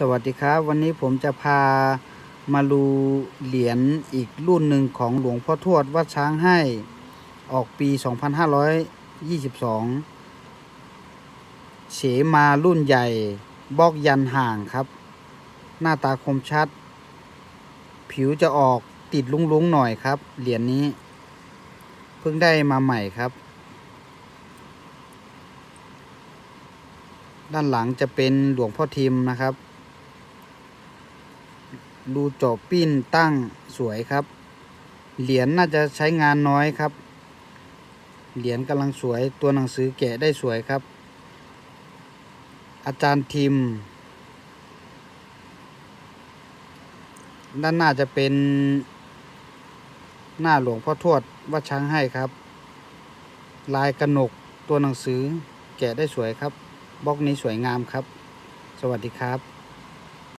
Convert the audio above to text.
สวัสดีครับ วันนี้ผมจะพามาดูเหรียญอีกรุ่นหนึ่งของหลวงพ่อทวดวัดช้างให้ออกปี 2522เฉมารุ่นใหญ่บอกยันห่างครับ หน้าตาคมชัด ผิวจะออกติดลุ้งๆหน่อยครับ เหรียญนี้ เพิ่งได้มาใหม่ครับ ด้านหลังจะเป็นหลวงพ่อทิมนะครับ ดูจบปิ้นตั้งสวยครับ เหรียญน่าจะใช้งานน้อยครับ เหรียญกำลังสวยตัวหนังสือแกะได้สวยครับ อาจารย์ทิม ด้านหน้าจะเป็นหน้าหลวงพ่อทวดวัดช้างให้ครับ ลายกระหนกตัวหนังสือแกะได้สวยครับบล็อกนี้สวยงามครับ สวัสดีครับ